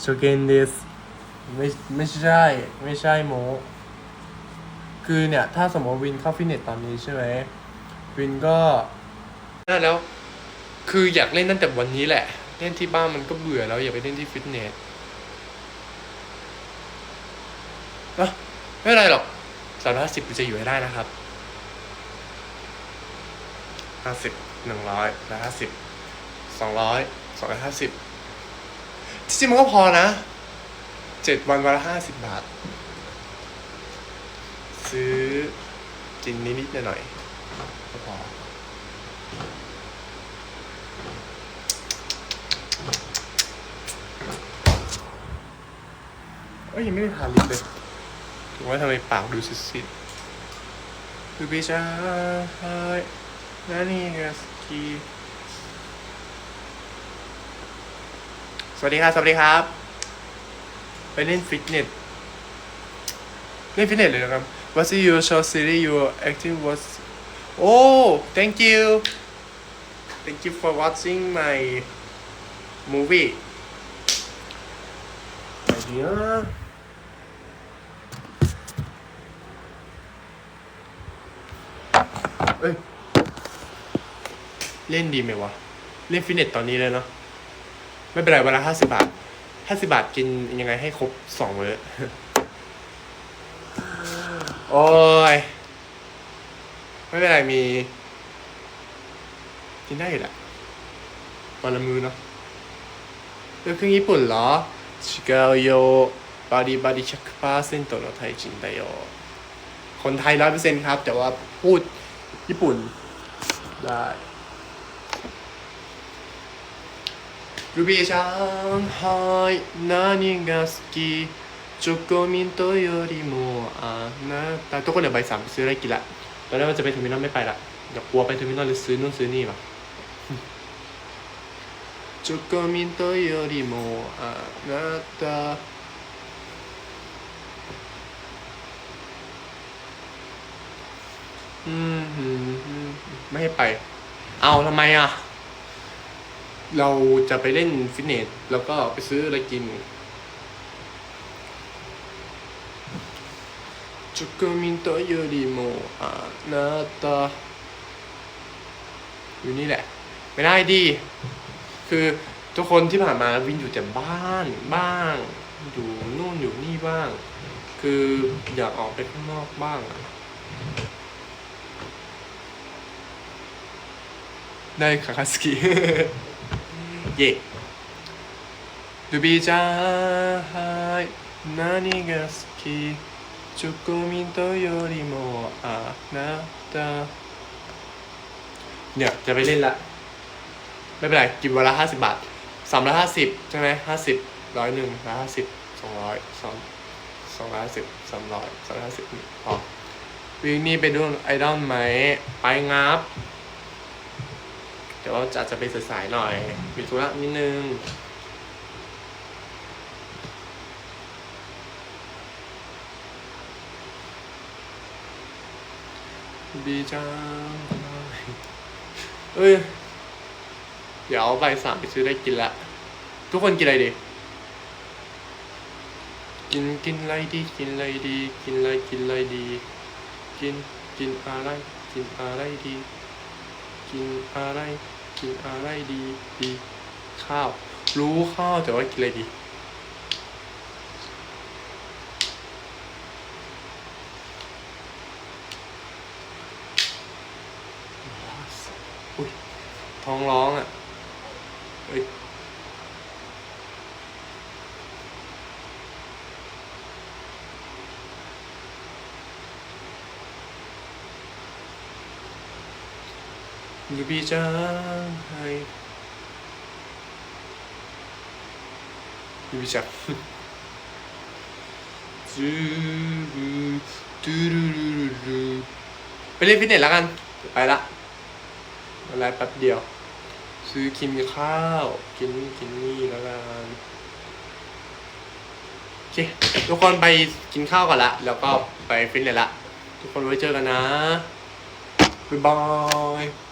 โชเกนเดสไม่ไม่ใช่ไม่ใช่โมคือเนี่ย ถ้าสมมติวินเข้าฟิตเนสตอนนี้ใช่ไหมวินก็ได้แล้ว คืออยากเล่นตั้งแต่วันนี้แหละ เล่นที่บ้านมันก็เบื่อแล้ว อยากไปเล่นที่ฟิตเนสนะไม่เป็นไรหรอกสามร้อยห้าสิบจะอยู่ให้ได้นะครับห้าสิบหนึ่งร้อยร้อยห้าสิบสองร้อยสองร้อยห้าสิบ จริงๆมันก็พอนะเจ็ดวันวันละห้าสิบบาท ซื้อกินนิดๆหน่อยๆก็พอเอ้ยยังไม่ได้ทานลิปเลยถึงว่าทำไมปากดูซิดๆคือพี่ชายนานี่ไงสกี สวัสดีครับสวัสดีครับ ไปเล่นฟิตเนสเล่นฟิตเนสเลยนะครับ What's your short series you acting was Oh thank you thank you for watching my movie my dear เอ้ยเล่นดีไหมวะ เล่นฟิตเนสตอนนี้เลยเนาะ ไม่เป็นไรวันละห้าสิบาทห้าสิบาทกินยังไงให้ครบสองมื้อ โอ้ย ไม่เป็นไรมี กินได้อยู่แหละวันละมือเนาะเรื่องเครื่องญี่ปุ่นเหรอชิเกลโยบาดีบาดีชักパーเซนต์のไทยจริงだよคนไทยร้อยเปอร์เซ็นต์ครับ แต่ว่าพูดญี่ปุ่นได้ รูบี้ちゃんはい何が好きチョコミントよりもあなたทุกคนเดี๋ยวใบสามไปซื้ออะไรกินละตอนแรกว่าจะไปเทอร์มินอลไม่ไปละเดี๋ยวกลัวไปเทอร์มินอลเลยซื้อนู่นซื้อนี่ว่ะ チョコミントよりもあなたอืมอืมอืมไม่ให้ไป เอาทำไมอ่ะ เราจะไปเล่นฟิตเนสแล้วก็ไปซื้ออะไรกินจุกมินโตยูริโมอานาตาอยู่นี่แหละ ไม่ได้ดี คือทุกคนที่ผ่านมาวินอยู่แต่บ้านบ้าง อยู่นู่นอยู่นี่บ้าง คืออยากออกไปข้างนอกบ้างได้คาคาสกี เย่ดูบีจ้าไฮ何が好きチョコミントよりもあなたเนี่ยจะไปเล่นละ ไม่เป็นไร กินวันละห้าสิบาทสามร้อยห้าสิบใช่ไหมห้าสิบร้อยหนึ่งร้อยห้าสิบสองร้อยสองสองร้อยห้าสิบสามร้อยสองร้อยห้าสิบพอวีคนี้ไปดูไอดอลไหม ไปงับ แต่ว่าอาจจะไปสายๆหน่อยมีธุระนิดนึงดีจังเอ้ย เดี๋ยวเอาใบสามไปซื้อได้กินละ ทุกคนกินอะไรดี กินกินอะไรดี กินอะไรดี กินอะไรกินอะไรดี กินกินอะไร กินอะไรดี กินอะไรกินอะไรดีดีข้าว รู้ข้าวแต่ว่ากินอะไรดีท้องร้องอะเอ้ย ยูบีจ้าให้ยูบีจ้าจูรูรูรูรูไปเล่นฟิตเนสแล้วกัน ไปละอะไรแป๊บเดียว ซื้อกินข้าว กินกินนี่แล้วกันโอเคทุกคนไปกินข้าวก่อนละ แล้วก็ไปฟิตเนสละ ทุกคนไว้เจอกันนะบ๊ายบาย